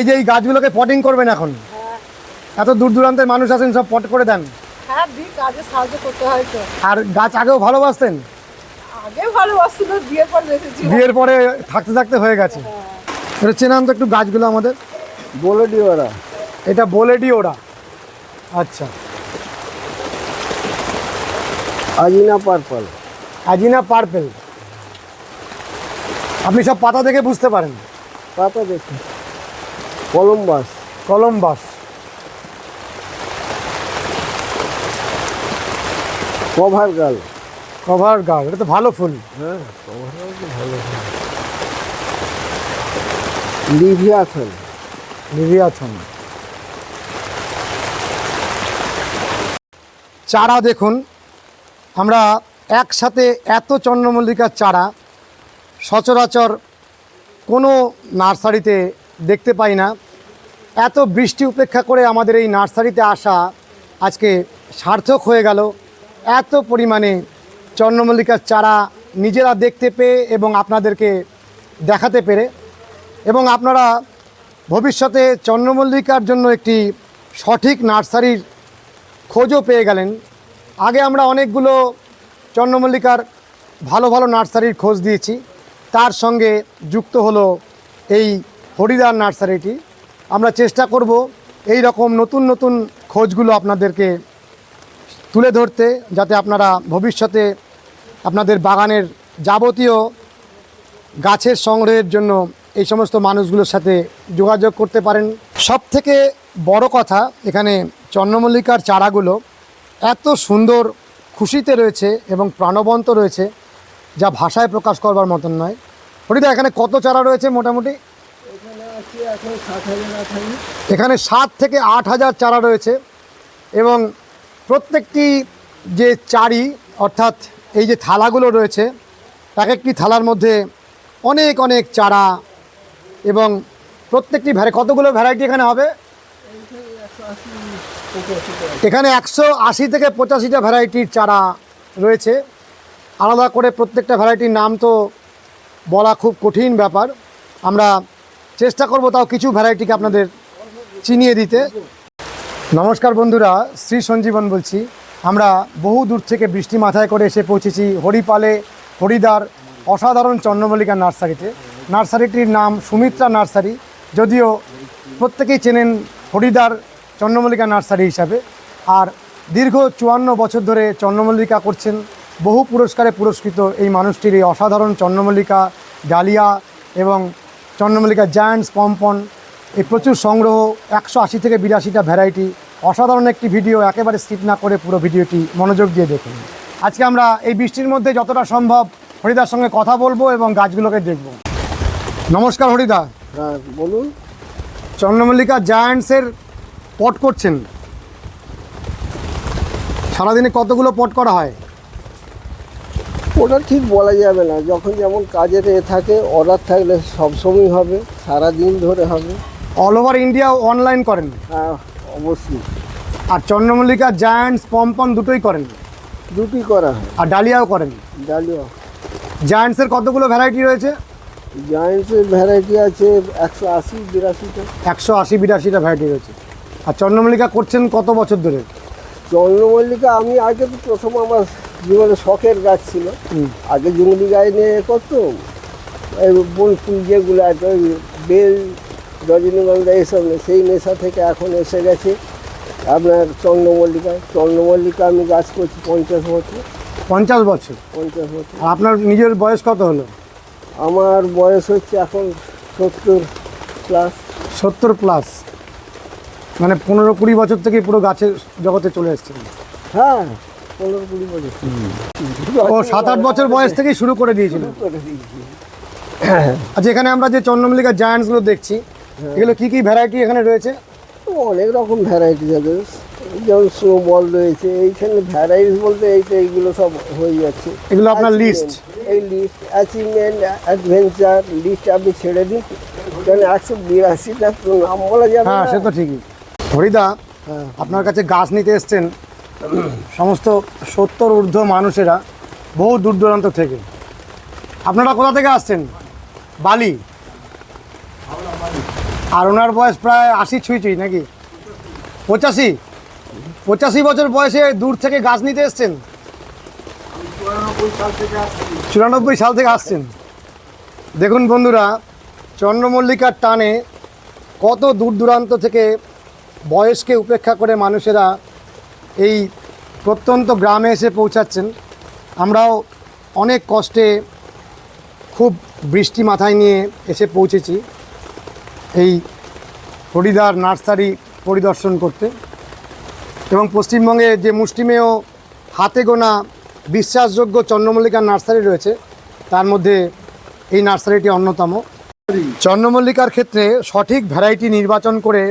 এই যে এই গাছগুলোকে পটিং করবেন এখন। এত দূর দূরান্তের মানুষ আছেন সব পট করে দেন। হ্যাঁ দিই কাজে সাহায্য করতে হয় তো। আর গাছ আগেও ভালোবাসতেন? বিয়ের পর থাকতে থাকতে হয়ে গেছে। এটা চেনান তো একটু গাছগুলো আমাদের। বলে ওরা এটা বলেডি ওরা আচ্ছা। আজিনা পার্পল। আজিনা পার্পেল। আপনি সব পাতা দেখে বুঝতে পারেন। পাতা দেখে। Columbus Columbus cover girl cover guard এটা তো ভালো ফুল। হ্যাঁ কভার গার্ল তো ভালো লিভিয়াথন নিভিয়াছন চারা দেখুন। আমরা একসাথে এত চন্দ্রমল্লিকার চারা সচরাচর কোনো নার্সারিতে দেখতে পাই না। এত বৃষ্টি উপেক্ষা করে আমাদের এই নার্সারিতে আসা আজকে সার্থক হয়ে গেল। এত পরিমাণে চন্দ্রমল্লিকার চারা নিজেরা দেখতে পেয়ে এবং আপনাদেরকে দেখাতে পেরে এবং আপনারা ভবিষ্যতে চন্দ্রমল্লিকার জন্য একটি সঠিক নার্সারির খোঁজও পেয়ে গেলেন। আগে আমরা অনেকগুলো চন্দ্রমল্লিকার ভালো ভালো নার্সারির খোঁজ দিয়েছি। তার সঙ্গে যুক্ত হলো এই হরিদার নার্সারিটি। আমরা চেষ্টা করব এই রকম নতুন নতুন খোঁজগুলো আপনাদেরকে তুলে ধরতে, যাতে আপনারা ভবিষ্যতে আপনাদের বাগানের যাবতীয় গাছের সংগ্রহের জন্য এই সমস্ত মানুষগুলোর সাথে যোগাযোগ করতে পারেন। সব থেকে বড় কথা এখানে চন্দ্রমল্লিকার চারাগুলো এত সুন্দর খুশিতে রয়েছে এবং প্রাণবন্ত রয়েছে, যা ভাষায় প্রকাশ করবার মতন নয়। হরিদা, এখানে কত চারা রয়েছে মোটামুটি? এখানে সাত থেকে আট হাজার চারা রয়েছে এবং প্রত্যেকটি যে চারি, অর্থাৎ এই যে থালাগুলো রয়েছে, এক একটি থালার মধ্যে অনেক অনেক চারা এবং প্রত্যেকটি ভ্যারাই কতগুলো ভ্যারাইটি এখানে হবে? এখানে একশো আশি থেকে পঁচাশিটা ভ্যারাইটির চারা রয়েছে। আলাদা করে প্রত্যেকটা ভ্যারাইটির নাম তো বলা খুব কঠিন ব্যাপার। আমরা চেষ্টা করব তাও কিছু ভ্যারাইটিকে আপনাদের চিনিয়ে দিতে। নমস্কার বন্ধুরা, শ্রী সঞ্জীবন বলছি। আমরা বহু দূর থেকে বৃষ্টি মাথায় করে এসে পৌঁছেছি হরিপালে হরিদার অসাধারণ চন্দ্রমল্লিকা নার্সারিতে। নার্সারিটির নাম সুমিত্রা নার্সারি, যদিও প্রত্যেকেই চেনেন হরিদার চন্দ্রমল্লিকা নার্সারি হিসাবে। আর দীর্ঘ চুয়ান্ন বছর ধরে চন্দ্রমল্লিকা করছেন। বহু পুরস্কারে পুরস্কৃত এই মানুষটির এই অসাধারণ চন্দ্রমল্লিকা, ডালিয়া এবং চন্দ্রমল্লিকা জায়ান্টস পম্পন এই প্রচুর সংগ্রহ একশো আশি থেকে বিরাশিটা ভ্যারাইটি। অসাধারণ একটি ভিডিও একেবারে স্কিপ না করে পুরো ভিডিওটি মনোযোগ দিয়ে দেখুন। আজকে আমরা এই বৃষ্টির মধ্যে যতটা সম্ভব হরিদার সঙ্গে কথা বলব এবং গাছগুলোকে দেখব। নমস্কার হরিদা। হ্যাঁ বলুন। চন্দ্রমল্লিকা জায়ান্টসের পট করছেন। সারাদিনে কতগুলো পট করা হয়? ওটা ঠিক বলা যাবে না। যখন যেমন কাজের এ থাকে অর্ডার থাকলে সবসময় হবে সারা দিন ধরে হবে। অল ওভার ইন্ডিয়া অনলাইন করেন? হ্যাঁ অবশ্যই। আর চন্দ্রমল্লিকা জায়ান্টস পম্পন দুটোই করেন? দুটি করা হয়। আর ডালিয়াও করেন? ডালিয়া জায়ান্টসের কতগুলো ভ্যারাইটি রয়েছে? জায়েন্টসের ভ্যারাইটি আছে একশো আশি বিরাশিটা। একশো আশি বিরাশিটা ভ্যারাইটি রয়েছে। আর চন্দ্রমল্লিকা করছেন কত বছর ধরে? চন্দ্রমল্লিকা আমি আগে তো প্রথম আমার জীবনে শখের গাছ ছিল। আগে জঙ্গলি গাছ নিয়ে এ করতাম এই বন ফুল যেগুলো আছে বেল রজনীগন্ধা এসব নেই সেই নেশা থেকে এখন এসে গেছে। আপনার চন্দ্রমল্লিকা। চন্দ্রমল্লিকা আমি গাছ করছি পঞ্চাশ বছর। পঞ্চাশ বছর? পঞ্চাশ বছর। আপনার নিজের বয়স কত হলো? আমার বয়স হচ্ছে এখন সত্তর প্লাস সত্তর প্লাস মানে পনেরো কুড়ি বছর থেকে পুরো গাছের জগতে চলে এসেছেন। হ্যাঁ। পনেরো কুড়ি বছর। ও সাত আট বছর বয়স শুরু করে দিয়েছিলেন করে দিয়েছি আচ্ছা এখানে আমরা যে চন্দ্রমল্লিকা জায়ান্টসগুলো দেখছি এগুলো কি কি ভ্যারাইটি এখানে রয়েছে? অনেক রকম আছে। যেমন স্নোবল রয়েছে এইখানে ভ্যারাইটিস বলতে এইটা এইগুলো সব হয়ে যাচ্ছে। এগুলো আপনার লিস্ট এই লিস্ট অ্যাচিভমেন্ট অ্যাডভেঞ্চার লিস্ট আপনি ছেড়ে দিন। কারণ একশো বিরাশিটা নাম বলা যাবে হ্যাঁ। সে তো ঠিকই। হরিদা হ্যাঁ। আপনার কাছে গাছ নিতে এসছেন। সমস্ত সত্তর ঊর্ধ্ব মানুষেরা বহু দূর দূরান্ত থেকে। আপনারা কোথা থেকে আসছেন? বালি? আর ওনার বয়স প্রায় আশি ছুঁই ছুঁই নাকি? পঁচাশি? পঁচাশি বছর বয়সে দূর থেকে গাছ নিতে এসছেন? চুরানব্বই সাল থেকে আসছেন। দেখুন বন্ধুরা, চন্দ্রমল্লিকার টানে কত দূর দূরান্ত থেকে বয়সকে উপেক্ষা করে মানুষেরা এই প্রত্যন্ত গ্রামে এসে পৌঁছাচ্ছেন। আমরাও অনেক কষ্টে খুব বৃষ্টি মাথায় নিয়ে এসে পৌঁছেছি এই হরিদার নার্সারি পরিদর্শন করতে। এবং পশ্চিমবঙ্গে যে মুষ্টিমেয়, হাতে গোনা, বিশ্বাসযোগ্য চন্দ্রমল্লিকার নার্সারি রয়েছে, তার মধ্যে এই নার্সারিটি অন্যতম। চন্দ্রমল্লিকার ক্ষেত্রে সঠিক ভ্যারাইটি নির্বাচন করে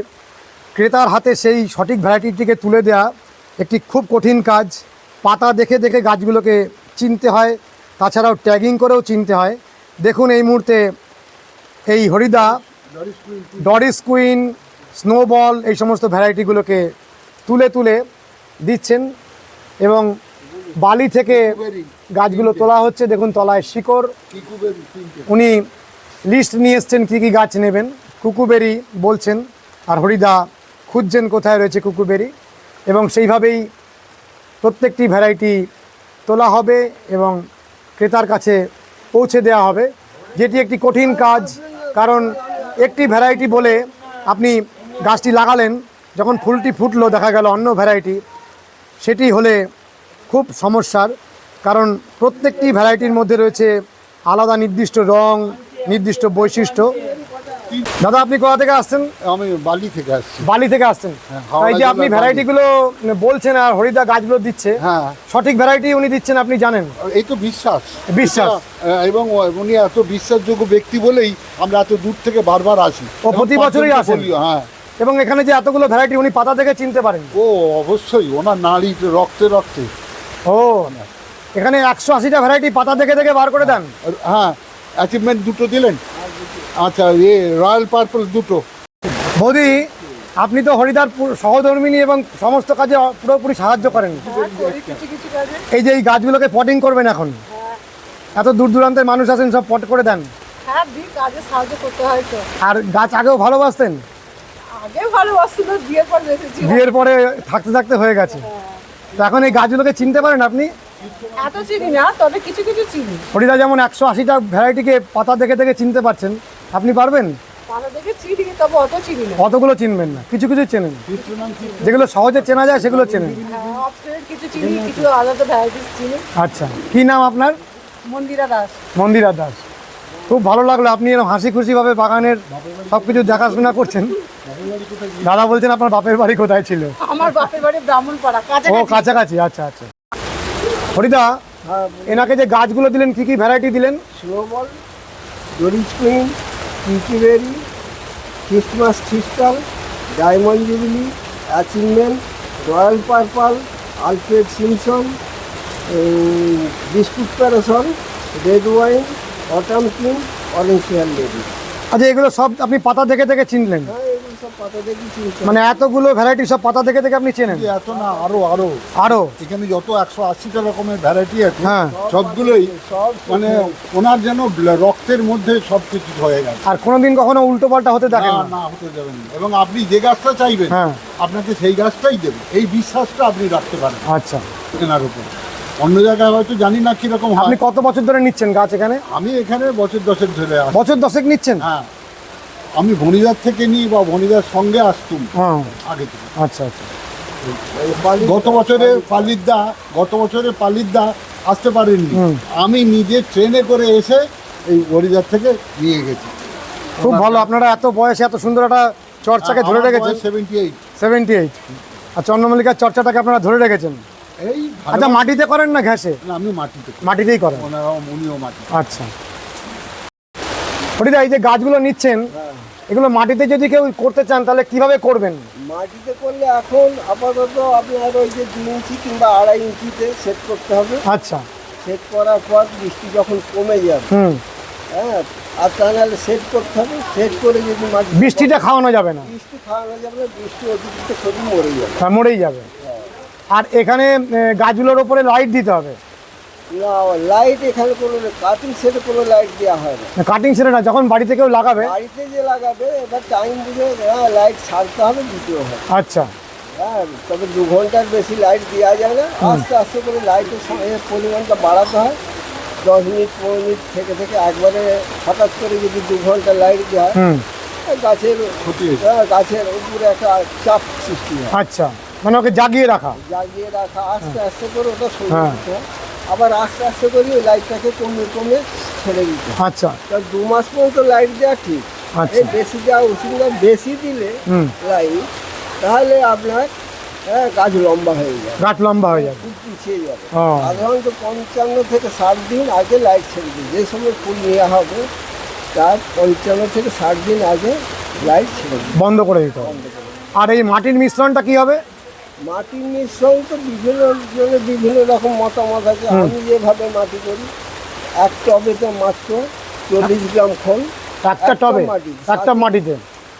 ক্রেতার হাতে সেই সঠিক ভ্যারাইটিটিকে তুলে দেওয়া একটি খুব কঠিন কাজ। পাতা দেখে দেখে গাছগুলোকে চিনতে হয়, তাছাড়াও ট্যাগিং করেও চিনতে হয়। দেখুন এই মুহূর্তে এই হরিদা, ডরিস কুইন, স্নোবল, এই সমস্ত ভ্যারাইটিগুলোকে তুলে তুলে দিচ্ছেন এবং বালি থেকে গাছগুলো তোলা হচ্ছে। দেখুন তলায় শিকড়। উনি লিস্ট নিয়ে এসছেন কী কী গাছ নেবেন। কুকুবেরি বলছেন, আর হরিদা খুঁজছেন কোথায় রয়েছে কুকুবেরি। এবং সেইভাবেই প্রত্যেকটি ভ্যারাইটি তোলা হবে এবং ক্রেতার কাছে পৌঁছে দেওয়া হবে। যেটি একটি কঠিন কাজ, কারণ একটি ভ্যারাইটি বলে আপনি গাছটি লাগালেন, যখন ফুলটি ফুটলো, দেখা গেল অন্য ভ্যারাইটি, সেটি হলে খুব সমস্যার, কারণ প্রত্যেকটি ভ্যারাইটির মধ্যে রয়েছে আলাদা নির্দিষ্ট রং, নির্দিষ্ট বৈশিষ্ট্য। দাদা আপনি কোথা থেকে আসছেন? আমি বালি থেকে আসছি। বালি থেকে আসছেন। হ্যাঁ, এই যে আপনি জেলার বালি। ভ্যারাইটিগুলো বলছেন আর হরিদা গাছগুলো দিচ্ছে হ্যাঁ। সঠিক ভ্যারাইটি উনি দিচ্ছেন আপনি জানেন? এই তো বিশ্বাস। বিশ্বাস। এবং উনি এত বিশ্বাসযোগ্য ব্যক্তি বলেই আমরা এত দূর থেকে বারবার আসি। ও, প্রতি বছরই আসেন? হ্যাঁ। এবং এখানে যে এতগুলো ভ্যারাইটি উনি পাতা থেকে চিনতে পারেন? ও অবশ্যই ওনার নাড়ি রক্তে রক্তে। ও এখানে একশো আশিটা ভ্যারাইটি পাতা দেখে দেখে বার করে দেন? হ্যাঁ অ্যাচিভমেন্ট দুটো দিলেন। আচ্ছা এ রয়্যাল পার্পল দুটো। বৌদি আপনি তো হরিদার সহধর্মিনী এবং সমস্ত কাজে পুরোপুরি সাহায্য করেন। এই যে এই গাছগুলোকে পটিং করবেন এখন। এত দূর দূরান্তের মানুষ আছেন সব পট করে দেন। হ্যাঁ দিই কাজে সাহায্য করতে হয় তো। আর গাছ আগেও ভালোবাসতেন? বিয়ের পর থাকতে থাকতে হয়ে গেছে। তো এখন এই গাছগুলোকে চিনতে পারেন আপনি? এত চিনি না তবে কিছু কিছু চিনি। হরিদা যেমন একশো আশিটা ভ্যারাইটিকে পাতা দেখে দেখে চিনতে পারছেন। আপনি পারবেন? অতগুলো চিনবেন না কিছু কিছু চেনেন। যেগুলো সহজে চেনা যায় সেগুলো চেনেন। হ্যাঁ অপশনের কিছু চিনি কিছু আলাদা ভ্যারাইটিস চিনি। আচ্ছা কি নাম আপনার? মন্দিরা দাস। মন্দিরা দাস। খুব ভালো লাগল আপনি এরকম হাসি খুশিভাবে বাগানের সব কিছু দেখাশোনা করছেন। দাদা বলছেন আপনার বাপের বাড়ি কোথায় ছিল? আমার বাপের বাড়ি ব্রাহ্মণপাড়া ও কাছাকাছি আচ্ছা আচ্ছা। হরিদা হ্যাঁ এনাকে যে গাছগুলো দিলেন কি কি ভ্যারাইটি দিলেন? Queen কিকিবেরি Christmas crystal diamond jubilee achievement royal purple Alfred Simpson biscuit প্যারাসন red wine autumn king orange hair lady আচ্ছা এগুলো সব আপনি পাতা দেখে দেখে চিনলেন? মানে এতগুলো ভ্যারাইটি সব পাতা দেখে দেখে আপনি চেনেন? যে এত না আরও আরও। আরও এখানে যত একশো আশিটা রকমের ভ্যারাইটি আছে হ্যাঁ। সবগুলোই সব মানে ওনার যেন রক্তের মধ্যে সব কিছু হয়ে গেছে। আর কোনোদিন কখনো উল্টো পাল্টা হতে দেখেন না না? হতে যাবেন না। এবং আপনি যে গাছটা চাইবেন হ্যাঁ। আপনাকে সেই গাছটাই দেবে। এই বিশ্বাসটা আপনি রাখতে পারেন। আচ্ছা। এনার উপর। অন্য জায়গায় হয়তো জানি না কীরকম আপনি কত বছর ধরে নিচ্ছেন গাছ এখানে? আমি এখানে বছর দশেক ধরে বছর দশেক নিচ্ছেন? হ্যাঁ। আমি ভনিদার থেকে নিই বা ভনিদার সঙ্গে আসতুম। হ্যাঁ। আগে থেকে। আচ্ছা আচ্ছা। গত বছরে পালিদ্দা গত বছরে পালিদ্দা আসতে পারেননি। হুম। আমি নিজে ট্রেনে করে এসে এই হরিদার থেকে নিয়ে গেছি। খুব ভালো আপনারা এত বয়সে এত সুন্দর একটা চর্চাকে ধরে রেখেছেন সেভেন্টি এইট সেভেন্টি এইট আর চন্দ্রমল্লিকার চর্চাটাকে আপনারা ধরে রেখেছেন? এই আচ্ছা মাটিতে করেন না ঘ্যাসে না, আমি মাটিতে মাটিতেই করেন। ওনারা উনিও মাটি আচ্ছা। হরিদা এই যে গাছগুলো নিচ্ছেন এগুলো মাটিতে যদি কেউ করতে চান তাহলে কীভাবে করবেন? মাটিতে করলে এখন আপাতত আপনার ওই যে দু ইঞ্চি কিংবা আড়াই ইঞ্চিতে সেট করতে হবে। আচ্ছা। সেট করার পর বৃষ্টি যখন কমে যাবে হুম। হ্যাঁ আর তা নাহলে সেট করতে হবে। সেট করে যদি মাটি বৃষ্টিটা খাওয়ানো যাবে না? বৃষ্টি খাওয়ানো যাবে না বৃষ্টি অতিরিক্ত সবই মরে যাবে। হ্যাঁ, মরেই যাবে। আর এখানে গাছগুলোর ওপরে লাইট দিতে হবে। না লাইট এখানে কোনো কাটিং সেটে কোনো লাইট দেওয়া হয় না। কাটিং সেরে না যখন বাড়িতে কেউ লাগাবে বাড়িতে যে লাগাবে এবার টাইম বুঝে হ্যাঁ লাইট ছাড়তে হবে হবে। আচ্ছা। হ্যাঁ তবে দু ঘণ্টার বেশি লাইট দেওয়া যায় না। আস্তে আস্তে করে লাইটের পরিমাণটা বাড়াতে হয়। দশ মিনিট পনেরো মিনিট থেকে থেকে একবারে হঠাৎ করে যদি দু ঘণ্টা লাইট দেওয়া হয় গাছের ক্ষতি হ্যাঁ, গাছের উপরে একটা চাপ সৃষ্টি হয়। আচ্ছা মানে ওকে জাগিয়ে রাখা। জাগিয়ে রাখা আস্তে আস্তে করে ওটা সরিয়ে হ্যাঁ। দিতে হয়। আবার আস্তে আস্তে করে ওই লাইটটাকে কমে কমে ছেড়ে দিতে আচ্ছা। তা দু মাস পর্যন্ত লাইট দেওয়া ঠিক। আচ্ছা। এই বেশি দেওয়া উচিত না বেশি দিলে লাইট তাহলে আপনার হ্যাঁ গাছ লম্বা হয়ে যায় গাছ লম্বা হয়ে যাবে। খুব পিছিয়ে যাবে। সাধারণত পঞ্চান্ন থেকে ষাট দিন আগে লাইট ছেড়ে দিই যে সময় ফুল নেওয়া হবে তার পঞ্চান্ন থেকে ষাট দিন আগে লাইট ছেড়ে দিই বন্ধ করে দিতে হবে। আর এই মাটির মিশ্রণটা কি হবে? মাটির মিশ্রণ তো বিভিন্ন জনের বিভিন্ন রকম মতামত আছে। আমি যেভাবে মাটি করি এক টবেতে মাত্র চল্লিশ গ্রাম খোল একটা টবে? মাটি, একটা মাটিতে?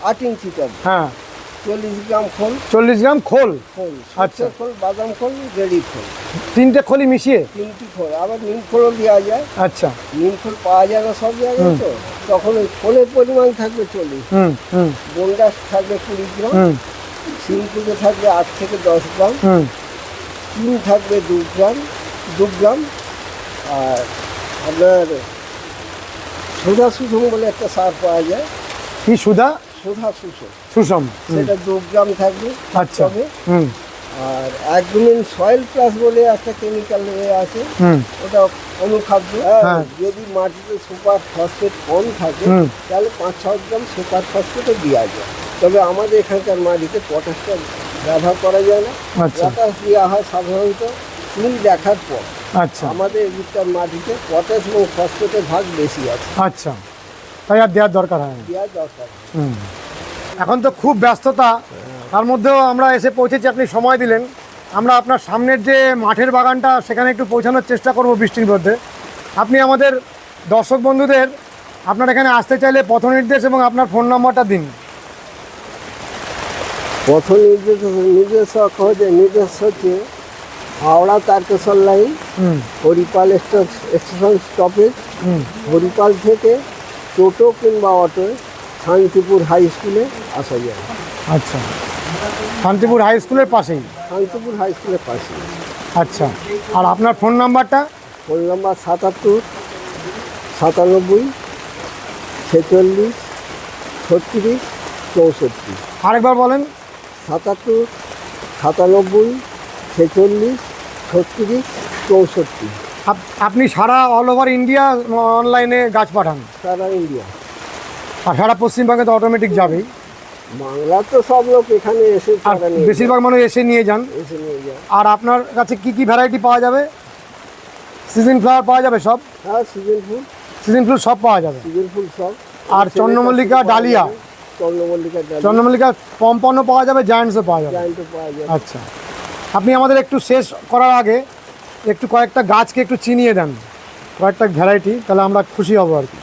আট ইঞ্চি টব। হ্যাঁ। চল্লিশ গ্রাম খোল চল্লিশ গ্রাম খোল? খোল আচ্ছা। খোল বাদাম খোল রেডি খোল। তিনটে খলি মিশিয়ে? তিনটি খোল আবার নিম খোলও দেওয়া যায়। আচ্ছা। নিম খোল পাওয়া যায় না সব জায়গায় তো। তখন ওই খোলের পরিমাণ থাকবে চল্লিশ। বন্ডাস থাকবে কুড়ি গ্রাম। সিমকুচে থাকবে আট থেকে দশ গ্রাম চিন থাকবে দু গ্রাম দু গ্রাম আর আপনার সোধা সুষম বলে একটা সার পাওয়া যায়। কি সুধা? সোধা সুষম। সুষম সেটা দু গ্রাম থাকবে আচ্ছা হুম। আর একদিন সয়েল প্লাস বলে একটা কেমিক্যাল আছে। হুম। ওটা অনুখাদ্য। হ্যাঁ, হ্যাঁ। যদি মাটিতে সুপার ফসফেট কম থাকে তাহলে পাঁচ ছ গ্রাম সুপার ফসফেটও দেওয়া যায়। তবে আমাদের এখানকার মাটিতে পটাশটা ব্যবহার করা যায় না। আচ্ছা। পটাশ দেওয়া হয় সাধারণত ফুল দেখার পর। আচ্ছা। আমাদের এদিককার মাটিতে পটাশ এবং ফসফেটের ভাগ বেশি আছে। আচ্ছা। তাই আর দেওয়ার দরকার হয় না। দেওয়া দরকার হুম। এখন তো খুব ব্যস্ততা। তার মধ্যেও আমরা এসে পৌঁছেছি আপনি সময় দিলেন। আমরা আপনার সামনের যে মাঠের বাগানটা সেখানে একটু পৌঁছানোর চেষ্টা করব বৃষ্টির মধ্যে। আপনি আমাদের দর্শক বন্ধুদের আপনার এখানে আসতে চাইলে পথ নির্দেশ এবং আপনার ফোন নম্বরটা দিন। পথ নির্দেশ নির্দেশক হচ্ছে নির্দেশ হচ্ছে Howrah Tarakeswar line Haripal station stoppage হুম। হরিপাল থেকে টোটো কিংবা অটোয় শান্তিপুর হাই স্কুলে আসা যায়। আচ্ছা। শান্তিপুর হাই স্কুলের পাশেই? শান্তিপুর হাই স্কুলের পাশেই। আচ্ছা। আর আপনার ফোন নাম্বারটা? ফোন নাম্বার সাতাত্তর সাতানব্বই ছেচল্লিশ ছত্রিশ চৌষট্টি। আরেকবার বলেন। সাতাত্তর সাতানব্বই ছেচল্লিশ ছত্রিশ চৌষট্টি। আপ- আপনি সারা অল ওভার ইন্ডিয়া অনলাইনে গাছ পাঠান? সারা ইন্ডিয়া আর সারা পশ্চিমবঙ্গে তো অটোমেটিক যাবেই। বাংলা তো সব লোক এখানে এসে বেশিরভাগ মানুষ এসে নিয়ে যান। এসে নিয়ে যায় আর আপনার কাছে কি কি ভ্যারাইটি পাওয়া যাবে? সিজন ফ্লাওয়ার পাওয়া যাবে সব? হ্যাঁ সিজন ফুল। সিজন ফুল সব পাওয়া যাবে। সিজন ফুল সব। আর চন্দ্রমল্লিকা, ডালিয়া? চন্দ্রমল্লিকা চন্দ্রমল্লিকা পম্পন্ন পাওয়া যাবে জায়ান্টসও পাওয়া যাবে। জায়ন্টও পাওয়া আচ্ছা। আপনি আমাদের একটু শেষ করার আগে একটু কয়েকটা গাছকে একটু চিনিয়ে দেন। কয়েকটা ভ্যারাইটি তাহলে আমরা খুশি হব আর কি।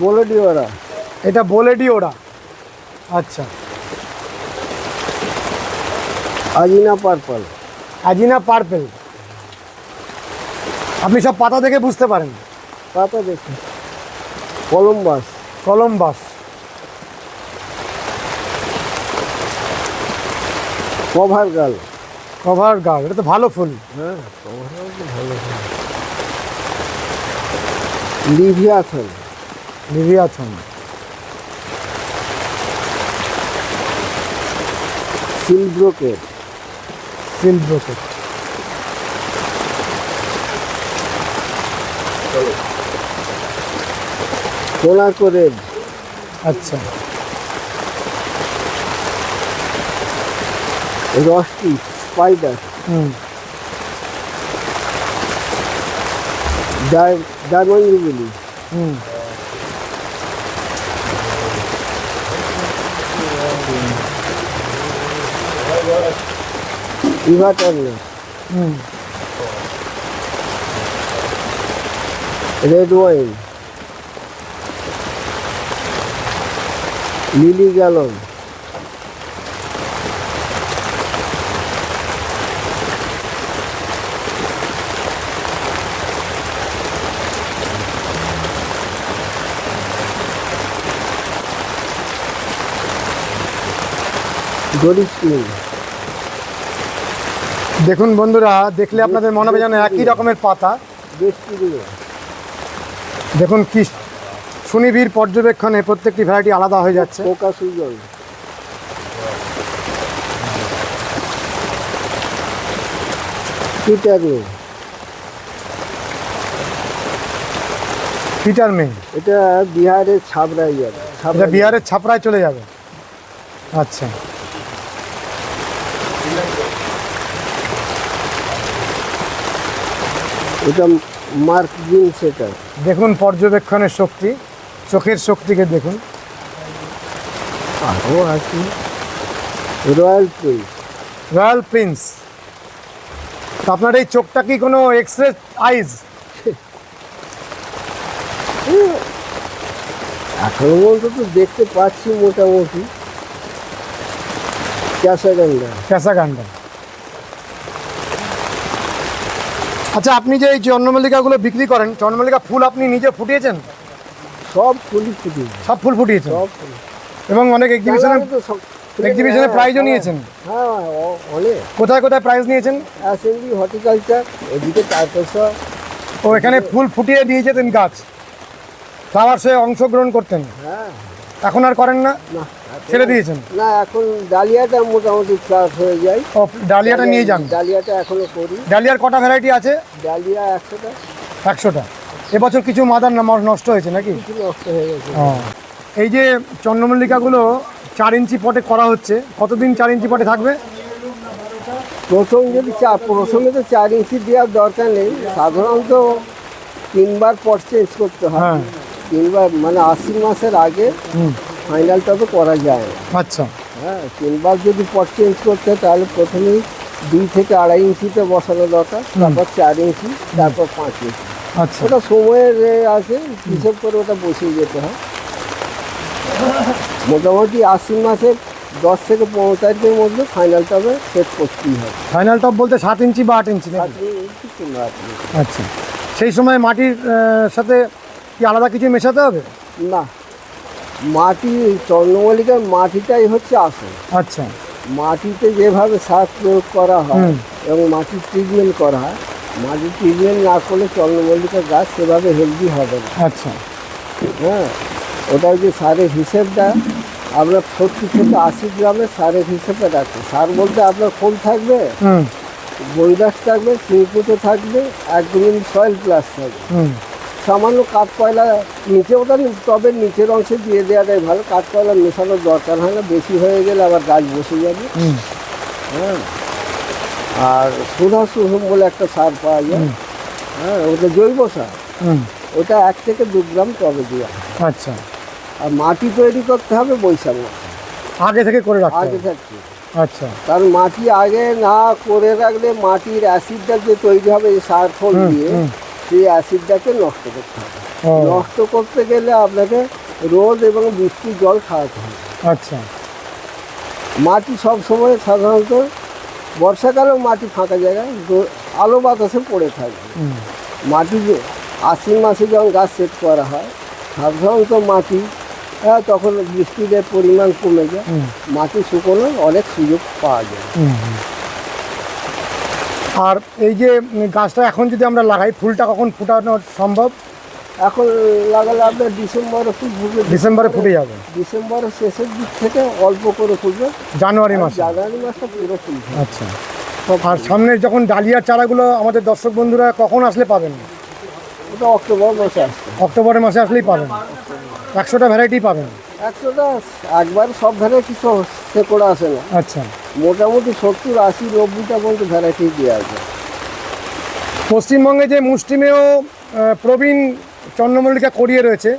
বলে দিও ওরা এটা বলেডি ওরা আচ্ছা। আজিনা পার্পল। আজিনা পার্পেল। আপনি সব পাতা দেখে বুঝতে পারেন। পাতা দেখি। Columbus. Columbus. Cover girl cover guard এটা তো ভালো ফুল। হ্যাঁ কভার গাল তো ভালো হয় লিভিয়াথন লিভিয়াথন সিলব্রোকেট সিল্ক ব্রোকেট কোনাকো আচ্ছা। রস্টি স্পাইডার হুম। ডায়মন্ড জুবিলি হুম। ইভা টার্নার হুম। Red wine lily gallon. দেখুন বন্ধুরা দেখলে আপনাদের মনে হবে যেন একই রকমের পাতা। দেখুন কি সুনিবিড় পর্যবেক্ষণে প্রত্যেকটি ভ্যারাইটি আলাদা হয়ে যাচ্ছে। পিটারি মেয়ে এটা বিহারের ছাবড়াই যাবে। বিহারের ছাপড়ায় চলে যাবে। আচ্ছা। এটা মার্ক জিন সেটা। দেখুন পর্যবেক্ষণের শক্তি চোখের শক্তিকে দেখুন। আরও আছে। Royal prince. Royal prince. আপনার এই চোখটা কি কোনো এক্স রে আইজ এখনও পর্যন্ত তো দেখতে পাচ্ছি মোটামুটি। ক্যাসাগান্ডা ক্যাসাগান্ডা আচ্ছা আপনি যে এই চন্দ্রমল্লিকাগুলো বিক্রি করেন চন্দ্রমল্লিকা ফুল আপনি নিজে ফুটিয়েছেন? সব ফুল ফুটি সব ফুল ফুটিয়েছেন? সব ফুলি এবং অনেক এক্সিবিশনে এক্সিবিশনে প্রাইজও নিয়েছেন? হ্যাঁ অনেক। কোথায় কোথায় প্রাইজ নিয়েছেন? অ্যাসেম্বলি হর্টিকালচার এদিকে তারপর ও এখানে ফুল ফুটিয়ে দিয়ে যেতেন গাছ। ফ্লাওয়ার্সে অংশগ্রহণ করতেন। হ্যাঁ। এখন আর করেন না? না। ছেড়ে দিয়েছেন? না এখন ডালিয়াটা মোটামুটি চাষ হয়ে যায়। ও ডালিয়াটা নিয়ে যান। ডালিয়াটা এখনও করি। ডালিয়ার কটা ভ্যারাইটি আছে? ডালিয়া একশোটা। একশোটা। এবছর কিছু মাদার নাম- নষ্ট হয়েছে নাকি? নষ্ট হয়ে গেছে। এই যে চন্দ্রমল্লিকাগুলো চার ইঞ্চি পটে করা হচ্ছে কতদিন চার ইঞ্চি পটে থাকবে? প্রথম যদি চা প্রথমে তো চার ইঞ্চি দেওয়ার দরকার নেই সাধারণত তিনবার পট চেঞ্জ করতে হয়। হ্যাঁ। তিনবার মানে আশি মাসের আগে হুম তো করা যায় না। আচ্ছা। হ্যাঁ তিনবার যদি পট চেঞ্জ করতে তাহলে প্রথমেই দুই থেকে আড়াই ইঞ্চিতে বসানো দরকার তারপর চার ইঞ্চি তারপর পাঁচ ইঞ্চি। আচ্ছা। ওটা সময়ের আছে হিসেব করে ওটা বসিয়ে যেতে হয়। মোটামুটি আশ্বিন মাসের দশ থেকে পনেরো তারিখের মধ্যে ফাইনাল তবে সেট করতেই হবে। ফাইনাল টপ বলতে সাত ইঞ্চি বা আট ইঞ্চি আচ্ছা। সেই সময় মাটির সাথে কি আলাদা কিছু মেশাতে হবে? না মাটি চন্দ্রমল্লিকার মাটিটাই হচ্ছে আসল। আচ্ছা। মাটিতে যেভাবে সার প্রয়োগ করা হয় এবং মাটির ট্রিটমেন্ট করা হয় মাটির ট্রিটমেন্ট না করলে চন্দ্রমল্লিকার গাছ সেভাবে হেলদি হবে না। আচ্ছা। হ্যাঁ ওটা যে সারের হিসেবটা আপনার সত্তর থেকে আশি গ্রামের সারের হিসেবে রাখবে সার বলতে আপনার কোন থাকবে? বৈরাস থাকবে সিংকুচো থাকবে এক গ্রিন সয়েল প্লাস থাকবে। হুম। সামান্য কাঠ কয়লা নিচে ওটা টবের নিচের অংশে দিয়ে দেওয়াটাই ভালো। কাঠ কয়লা মেশানোর দরকার হয় না বেশি হয়ে গেলে আবার গাছ বসে যাবে। হ্যাঁ। আর সুধা সুহম বলে একটা সার পাওয়া যায়। হ্যাঁ ওটা জৈব সার। হুম। ওটা এক থেকে দু গ্রাম টবে দেওয়া আচ্ছা। আর মাটি তৈরি করতে হবে বৈশাখ আগে থেকে করে রাখতে আগে থাকছে আচ্ছা। কারণ মাটি আগে না করে রাখলে মাটির অ্যাসিডটা যে তৈরি হবে এই সার ফল দিয়ে। সেই অ্যাসিডটাকে নষ্ট করতে হবে। নষ্ট করতে গেলে আপনাকে রোদ এবং বৃষ্টির জল খাওয়াতে হবে। আচ্ছা। মাটি সব সময় সাধারণত বর্ষাকালেও মাটি ফাঁকা জায়গায় আলো বাতাসে পড়ে থাকে। মাটি যে আশ্বিন মাসে যখন গাছ সেট করা হয় সাধারণত মাটি হ্যাঁ তখন বৃষ্টির পরিমাণ কমে যায়। মাটি শুকোনোর অনেক সুযোগ পাওয়া যায়। আর এই যে গাছটা এখন যদি আমরা লাগাই ফুলটা কখন ফুটানো সম্ভব? এখন লাগালে আপনার ডিসেম্বরে ফুল ফুটবে। ডিসেম্বরে ফুটে যাবে। ডিসেম্বরের শেষের দিক থেকে অল্প করে ফুটবে। জানুয়ারি মাসে। জানুয়ারি মাসটা পুরো ফুলবে। আচ্ছা। আর সামনে যখন ডালিয়ার চারাগুলো আমাদের দর্শক বন্ধুরা কখন আসলে পাবেন? ওটা অক্টোবর মাসে আসবে। অক্টোবরের মাসে আসলেই পাবেন। একশোটা ভ্যারাইটি পাবেন। একশোটা একবার সব ভ্যারাইটি সে করে আসে না। আচ্ছা। মোটামুটি সত্তর আশি নব্বইটা পর্যন্ত ভ্যারাইটি দেওয়া আছে। পশ্চিমবঙ্গে যে মুষ্টিমেয় প্রবীণ চন্দ্রমল্লিকা করিয়ে রয়েছে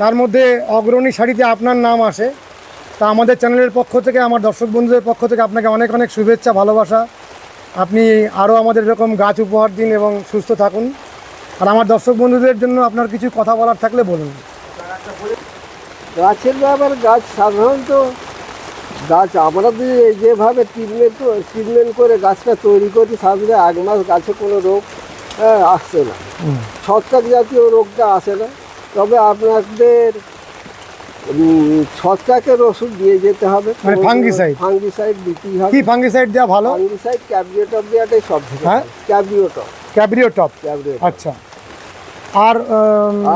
তার মধ্যে অগ্রণী শাড়িতে আপনার নাম আসে। তা আমাদের চ্যানেলের পক্ষ থেকে আমার দর্শক বন্ধুদের পক্ষ থেকে আপনাকে অনেক অনেক শুভেচ্ছা ভালোবাসা। আপনি আরও আমাদের এরকম গাছ উপহার দিন এবং সুস্থ থাকুন। আর আমার দর্শক বন্ধুদের জন্য আপনার কিছু কথা বলার থাকলে বলুন। গাছের ব্যাপার গাছ সাধারণত গাছ আমরা যে- যেভাবে ট্রিটমেন্ট ট্রিটমেন্ট করে গাছটা তৈরি করি সাধারণত এক মাস গাছে কোনো রোগ হ্যাঁ, আসছে না। ছত্রাক জাতীয় রোগটা আসে না। তবে আপনাদের ছত্রাকের ওষুধ দিয়ে যেতে হবে। মানে fungicide? ফাঙ্গিসাইড দিতেই হবে। কি ফাঙ্গিসাইড দেওয়া ভালো? ফাঙ্গিসাইড ক্যাবরিওটপ দেওয়াটাই সব থেকে হ্যাঁ? ক্যাবরিওটপ ক্যাবরিও টপ ক্যাবরিওটপ আচ্ছা। আর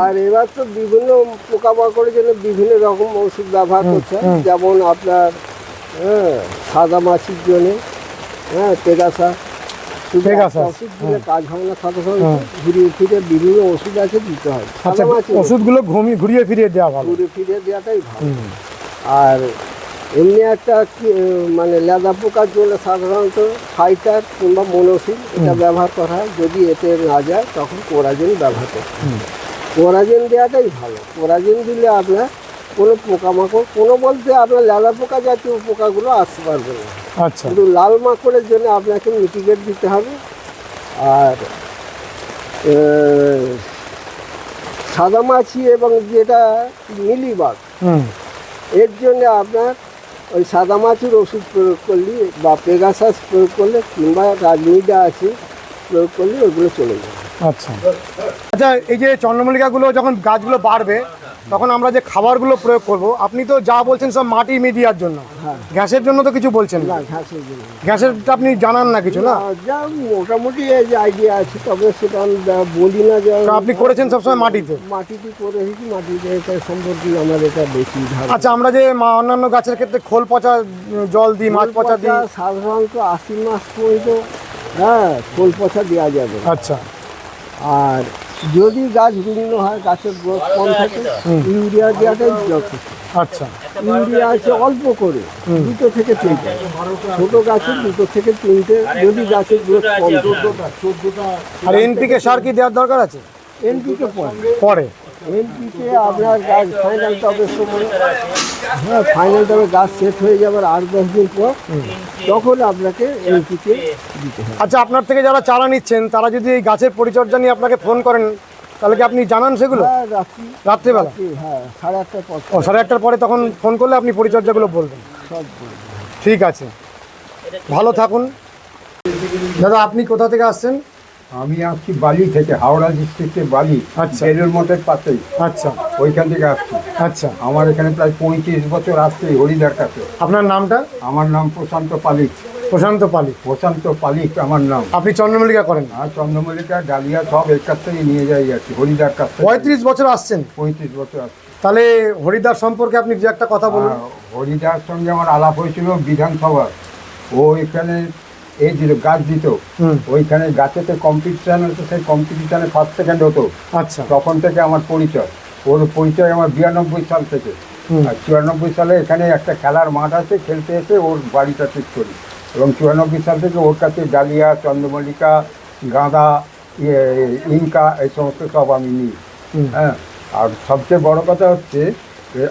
আর এবার তো বিভিন্ন পোকামাকড়ের জন্য বিভিন্ন রকম ওষুধ ব্যবহার করছে যেমন আপনার হ্যাঁ সাদা মাছির জন্য হ্যাঁ পেগাসা। ওষুধ দিলে কাজ হবে না সাথে সাথে। ঘুরিয়ে ফিরে বিভিন্ন ওষুধ আছে দিতে হয়। আচ্ছা সাদা মাছি। ওষুধগুলো ঘুমিয়ে ঘুরিয়ে ফিরিয়ে দেওয়া ভালো। ঘুরিয়ে ফিরে দেওয়াটাই ভালো। আর এমনি একটা কি- মানে লেদা পোকার জন্য সাধারণত ফাইটার কিংবা মনোসিল এটা ব্যবহার করা হয়। যদি এতে না যায় তখন কোরাজেন ব্যবহার করতে। কোরাজেন দেওয়াটাই ভালো। কোরাজেন দিলে আপনার কোনো পোকামাকড় কোনো বলতে আপনার লেদা পোকা জাতীয় পোকাগুলো আসতে পারবে না। আচ্ছা। শুধু লাল মাকড়ের জন্য আপনাকে মিটিগেট দিতে হবে। আর আহ, সাদামাছি এবং যেটা মিলিবাগ এর জন্য আপনার ওই সাদা মাছের ওষুধ প্রয়োগ করলে বা পেগাসাস প্রয়োগ করলে কিংবা রাজমিডা আছে প্রয়োগ করলে ওইগুলো চলে যাবে আচ্ছা। আচ্ছা এই যে চন্দ্রমল্লিকাগুলো যখন গাছগুলো বাড়বে তখন আমরা যে খাবারগুলো প্রয়োগ করব আপনি তো যা বলছেন সব মাটি মিডিয়ার জন্য। হ্যাঁ। গ্যাসের জন্য তো কিছু বলছেন না। জন্য গ্যাসেরটা আপনি জানান না কিছু না? যা মোটামুটি আইডিয়া আছে তবে সেটা আমি বলি না যে আপনি করেছেন সবসময় মাটিতে? মাটিতে করে মাটিতে এটা সম্পর্কে আমার এটা বেশি আচ্ছা আমরা যে অন্যান্য গাছের ক্ষেত্রে খোল পচা জল দিই মাছ পচা দিই। সাধারণত আশি মাস পর্যন্ত হ্যাঁ খোল পচা দেওয়া যাবে। আচ্ছা। আর যদি গাছ বিভিন্ন হয় গাছের গ্রোথ কম থাকে ইউরিয়া দেওয়াটাই যথেষ্ট আচ্ছা। ইউরিয়া আছে অল্প করে দুটো থেকে তিনটে। ছোট গাছের দুটো থেকে তিনটে যদি গাছের গ্রোথ কম আর এনপিকে সার কি দেওয়ার দরকার আছে? এনপিকে পরে পরে এনপিকে আপনার গাছ ফাইনাল টবের সময় হ্যাঁ ফাইনাল টবে গাছ সেট হয়ে যাবার আট দশ দিন পর তখন আপনাকে এনপিকে দিতে হবে। আচ্ছা আপনার থেকে যারা চারা নিচ্ছেন তারা যদি এই গাছের পরিচর্যা নিয়ে আপনাকে ফোন করেন তাহলে কি আপনি জানান সেগুলো? হ্যাঁ রাত্রিবেলা? হ্যাঁ সাড়ে আটটার পর। ও সাড়ে আটটার পরে তখন ফোন করলে আপনি পরিচর্যাগুলো বলবেন। সব ঠিক আছে। ভালো থাকুন। দাদা আপনি কোথা থেকে আসছেন? আমি আসছি বালি থেকে হাওড়া ডিস্ট্রিক্টের বালি আচ্ছা। বেলুর মঠের পাশেই। আচ্ছা। ওইখান থেকে আসছি। আচ্ছা। আমার এখানে প্রায় পঁয়ত্রিশ বছর আসছে হরিদার কাছে আপনার নামটা? আমার নাম প্রশান্ত পালিক প্রশান্ত পালিক প্রশান্ত পালিক আমার নাম। আপনি চন্দ্রমল্লিকা করেন? আর চন্দ্রমল্লিকা ডালিয়া সব এর কাছ থেকে নিয়ে যাই আর কি হরিদার কাছ থেকে। পঁয়ত্রিশ বছর আসছেন? পঁয়ত্রিশ বছর আসছে। তাহলে হরিদার সম্পর্কে আপনি দু একটা কথা বলুন। হরিদার সঙ্গে আমার আলাপ হয়েছিল বিধানসভার। ও এখানে এই দিল গাছ দিত। ওইখানে গাছেতে কম্পিটিশান হতো সেই কম্পিটিশানে ফার্স্ট সেকেন্ড হতো। আচ্ছা। তখন থেকে আমার পরিচয়। ওর পরিচয় আমার বিরানব্বই সাল থেকে। আর চুরানব্বই সালে এখানে একটা খেলার মাঠ আছে খেলতে এসে ওর বাড়িটা ঠিক করি। এবং চুরানব্বই সাল থেকে ওর কাছে ডালিয়া চন্দ্রমল্লিকা গাঁদা ইয়ে, ইনকা এই সমস্ত সব আমি নিই। হ্যাঁ। আর সবচেয়ে বড় কথা হচ্ছে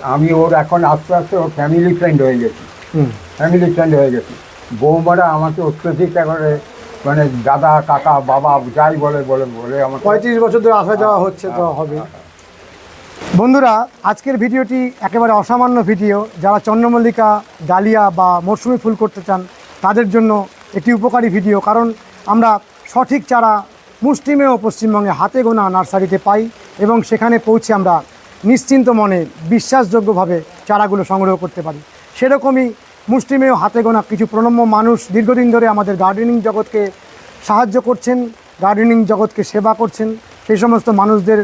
আমি ওর এখন আস্তে আস্তে ওর ফ্যামিলি ফ্রেন্ড হয়ে গেছি। হুম। ফ্যামিলি ফ্রেন্ড হয়ে গেছি। বৌমারা আমাকে অত্যধিক একেবারে মানে দাদা কাকা বাবা যাই বলে বলে বলে আমার পঁয়ত্রিশ বছর ধরে আসা যাওয়া হচ্ছে তো হবে। বন্ধুরা আজকের ভিডিওটি একেবারে অসামান্য ভিডিও। যারা চন্দ্রমল্লিকা ডালিয়া বা মরশুমি ফুল করতে চান তাদের জন্য একটি উপকারী ভিডিও। কারণ আমরা সঠিক চারা মুষ্টিমেয় পশ্চিমবঙ্গে হাতে গোনা নার্সারিতে পাই এবং সেখানে পৌঁছে আমরা নিশ্চিন্ত মনে বিশ্বাসযোগ্যভাবে চারাগুলো সংগ্রহ করতে পারি। সেরকমই মুষ্টিমেয় হাতে গোনা কিছু প্রণম্য মানুষ দীর্ঘদিন ধরে আমাদের গার্ডেনিং জগৎকে সাহায্য করছেন গার্ডেনিং জগৎকে সেবা করছেন। সেই সমস্ত মানুষদের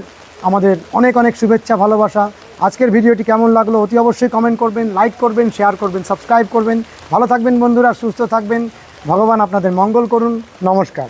আমাদের অনেক অনেক শুভেচ্ছা, ভালোবাসা। আজকের ভিডিওটি কেমন লাগল অতি অবশ্যই কমেন্ট করবেন লাইক করবেন শেয়ার করবেন সাবস্ক্রাইব করবেন। ভালো থাকবেন বন্ধুরা, সুস্থ থাকবেন। ভগবান আপনাদের মঙ্গল করুন। নমস্কার।